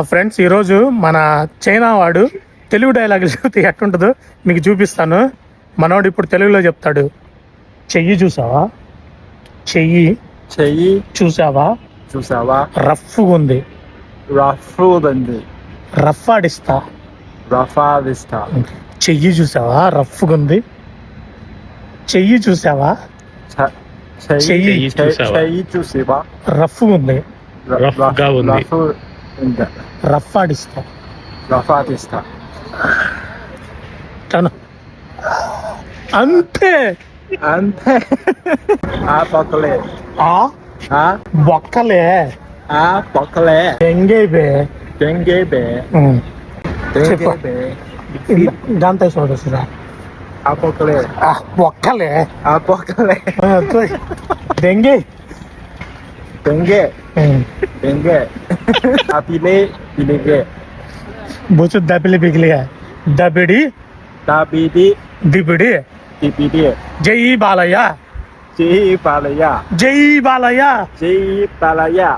Friends ఈరోజు మన China వాడు తెలుగు డైలాగులు చెబితే ఎట్టుంటుందో మీకు చూపిస్తాను. మనోడు ఇప్పుడు తెలుగులో చెప్తాడు. చెయ్యి చూసావా? చెయ్యి చెయ్యి చూసావా? చూసావా? రఫ్గా ఉంది. రఫ్ ఉంది. రఫ్ ఆడిస్తా రఫా విస్తా చెయ్యి చూసావా? రఫ్గా ఉంది. చెయ్యి చూసావా? చె- చెయ్యి చూసావా? రఫ్ రఫ్- గా ఉంది. రఫ్ ఉంది. రఫ్ ఆడిస్తా రఫా తీస్తా తను. అంతే. అంతే. ఆ పక్కలే. ఆ? ఆ? బొక్కలే. ఆ పక్కలే. ఎంగే బే. దెంగే బే. ఉమ్. దెంగే చెప్పు. బే. దాంతో చూడొచ్చురా ఆ పక్కలే. ఆ బొక్కలే. ఆ పక్కలే. దెంగే దెంగే. దెంగే दाबीने बिलिगे बोचो दाबिले बिगले है। दाबिडी? दाबिडी। दिबिडी दिबिडी जय बालया। जय बालया। जय बालया। जय बालया।